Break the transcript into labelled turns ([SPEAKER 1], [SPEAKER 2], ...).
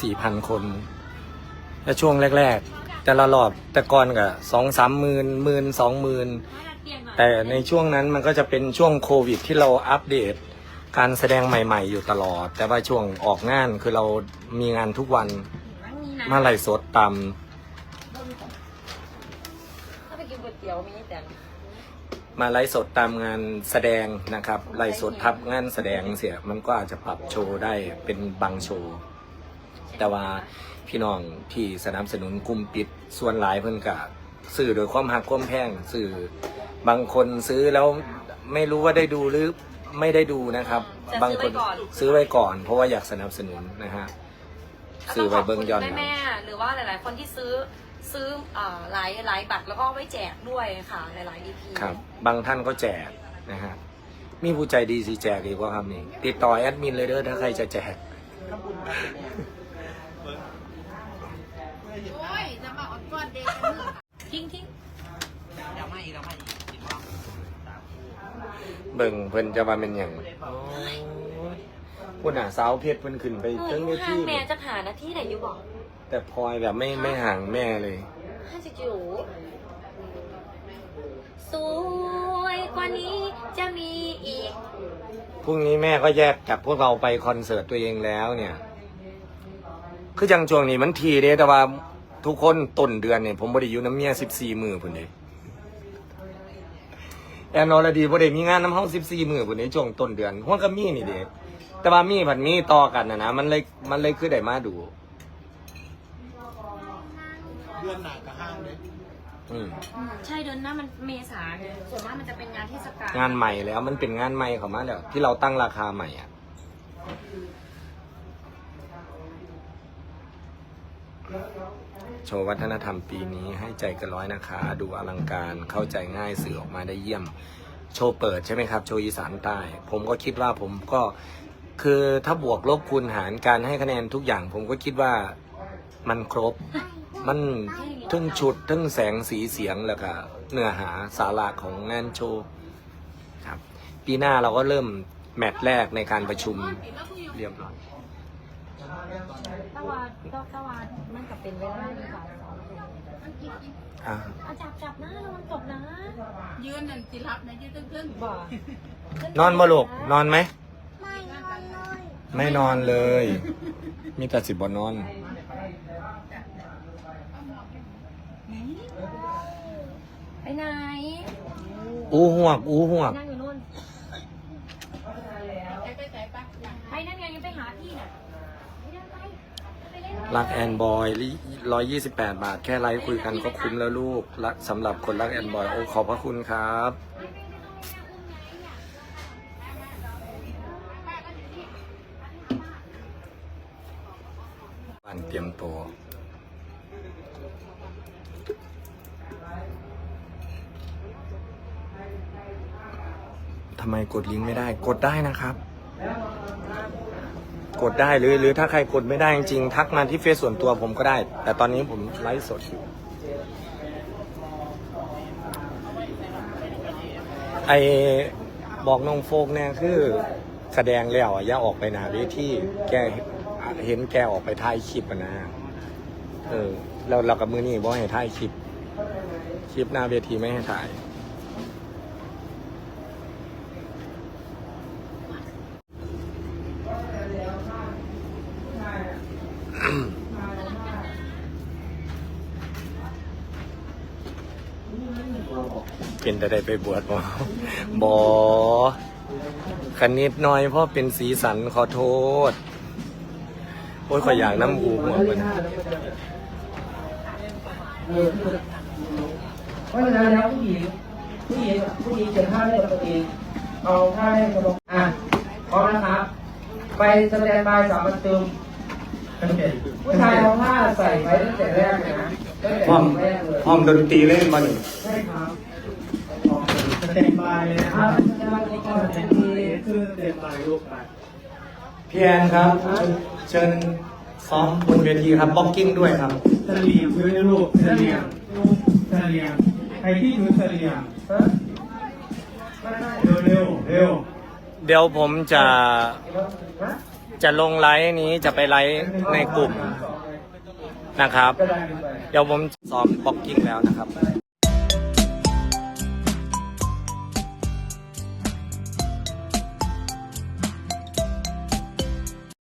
[SPEAKER 1] สี่พันคนและช่วงแรก ๆ แต่ละรอบแต่ก่อนก็สองสามหมื่นหมื่นสองหมื่นแต่ในช่วงนั้นมันก็จะเป็นช่วงโควิด ที่เราอัปเดต การแสดงใหม่ ๆ อยู่ตลอด แต่ว่าช่วงออกงานคือเรามีงานทุกวันมาไล่สดตาม
[SPEAKER 2] ถ้าไปกินก๋วยเตี๋ยวมีแต่
[SPEAKER 1] มาไลฟ์สดตามงานแสดงนะครับไลฟ์สดทับงานแสดงเสียมันก็อาจจะปรับโชว์ได้เป็นบางโชว์ แต่ว่าพี่น้องที่สนับสนุนกลุ่มปิดส่วนหลายเพิ่นกะสื่อโดยความหักความแพงสื่อบางคนซื้อแล้วไม่รู้ว่าได้ดูหรือไม่ได้ดูนะครับบางคนซื้อไว้ก่อน เพราะว่าอยากสนับสนุนนะฮะซื้อไว้เบิ้งย้อนหลัง
[SPEAKER 2] แม่ๆหรือว่าหลาย ๆ คนที่ซื้อซื้ออ่าหลายหลายบัตรแล้วก็เอาไว้แจกด้วยค่ะหลายๆ EP
[SPEAKER 1] ครับบางท่านก็แจกนะฮะมีผู้ใจดีสิแจกอีกว่าครับนี่ติดต่อแอดมินเลยเด้อถ้าใครจะแจก
[SPEAKER 3] โอ้ยจะมาอดก้อนเด็กกันมือ
[SPEAKER 2] ทิ้งทิ้ง
[SPEAKER 1] เบิ่งเพิ่นจะมาเป็นอย่างพูดหนาสาวเพชรเพิ่นขึ้นไป
[SPEAKER 2] เออ
[SPEAKER 1] ตั้ง
[SPEAKER 2] อยู่
[SPEAKER 1] เว
[SPEAKER 2] ห่า
[SPEAKER 1] ที
[SPEAKER 2] งแม่จะหาหน้าที่ไหนอยู่บอก
[SPEAKER 1] แต่พลอยแบบไม่ไม่ห่างแม่เลย
[SPEAKER 2] ห้าสิบจิ๋วสวยกว่านี้จะมีอีก
[SPEAKER 1] พรุ่งนี้แม่ก็แยกจากพวกเราไปคอนเสิร์ตตัวเองแล้วเนี่ย คือจังช่วงนี้มันทีเด้แต่ว่าทุกคนต้นเดือนเนี่ยผมบ่ได้อยู่น้ำเมียสิบสี่มือพุ่นเด้ แอนอรดีบ่ได้มีงานน้ำเฮาสิบสี่มือพุ่นเด้ช่วงต้นเดือนหัวก็มีนี่เด้แต่ว่ามีผัดมีต่อกันนะนะมันเลยมันเลยคือได้มาดู
[SPEAKER 4] เดือนหนากับห้างเลย
[SPEAKER 1] อืม
[SPEAKER 2] อืมใช่เดือนหน้ามันเมษาไงส่วนมากมันจะเป็นงานเทศกาล
[SPEAKER 1] งานใหม่แล้วมันเป็นงานใหม่เขามาแล้ว ที่เราตั้งราคาใหม่อะ โชว์วัฒนธรรมปีนี้ให้ใจกันร้อยนะคะ ดูอลังการเข้าใจง่ายสื่อออกมาได้เยี่ยม โชว์เปิดใช่ไหมครับ โชว์อีสานใต้ ผมก็คิดว่าผมก็คือถ้าบวกลบคูณหารการให้คะแนนทุกอย่าง ผมก็คิดว่ามันครบ มันทั้งชุดทั้งแสงสีเสียงแล้วก็เนื้อหาสาระของงานโชว์ครับ ปีหน้าเราก็เริ่มแมตช์แรกในการประชุมเรียบร้อย
[SPEAKER 2] ตะวันตะวันมันกับเป็นเวลาในสายสอง
[SPEAKER 1] อะ
[SPEAKER 2] เอาจับจับนะระวังตกนะ
[SPEAKER 3] ยืนนั่นสิรับนะยืนตึ้ง
[SPEAKER 2] บ่
[SPEAKER 1] นอนบ่ลูกนอนไหม
[SPEAKER 3] ไม่นอนเลย
[SPEAKER 1] ไม่นอนเลย มีแต่สิบบนอน
[SPEAKER 2] ไปไหน
[SPEAKER 1] อู้หวกอู้หวก
[SPEAKER 2] นั่งอยู่นู่น
[SPEAKER 3] ไปไปไปไป
[SPEAKER 2] ไปนั่นไงยังไปหาพี่น่ะไม่ได้ไปไปเล่น
[SPEAKER 1] รักแอนบอยร้อยยี่สิบแปดบาท แค่ไลฟ์คุยกันก็คุ้มแล้วลูก รักสำหรับคนรักแอนบอย โอ้ ขอบพระคุณครับบ้านเตรียมตัวทำไมกดลิงก์ไม่ได้ กดได้นะครับ กดได้หรือหรือถ้าใครกดไม่ได้จริงๆทักมาที่เฟซส่วนตัวผมก็ได้ แต่ตอนนี้ผมไลฟ์สดอยู่ไอบอกน้องโฟกเนี่ยคือแสดงแล้วอะอย่าออกไปหนาเวทีแกเห็นแกออกไปถ่ายคลิปนะเออเราเรากับมือนี่บอกให้ถ่ายคลิป คลิปหน้าเวทีไม่ให้ถ่าย เป็นแต่ได้ไปบวชบ่บอคณิตน้อยเพราะเป็นสีสันขอโทษ โอ้ยขอยอยากน้ำหูหัวมัน
[SPEAKER 5] เพราะฉะนั้นแล้วผู้หญิงผู้หญิงผู้หญิงเขียนผ้าให้กับตัวเองเอาผ้าให้กับตัวอะพร้อมนะครับ ไปสแตนบายสามประตูผู้ชายเอาผ้าใส่ไว้ตั้งแต่แรกเลยนะตั้งแต่
[SPEAKER 1] พร้อม
[SPEAKER 5] แรกเลย
[SPEAKER 1] พร้อมดนตรีเล่นมาหนึ่ง
[SPEAKER 5] ใช่ครับ
[SPEAKER 4] สเตนบายเลยนะ
[SPEAKER 5] ครั
[SPEAKER 4] รั
[SPEAKER 5] บบสแตนบายก็เป็นที่
[SPEAKER 4] คือสเตนบายลูกไปเพี่
[SPEAKER 1] แอนครับ เชิญซ้อมบนเวทีครับบ็อกกิ้งด้วยครับ
[SPEAKER 4] เสลียงด้วยนะลูกเสลียงเสลียงใครที่อยู่เสลียงเร็วเร็วเร็ว
[SPEAKER 1] เดี๋ยวผมจะจะลงไลฟ์นี้จะไปไลฟ์ในกลุ่มนะครับ เดี๋ยวผมซ้อมบ็อกกิ้งแล้วนะครับ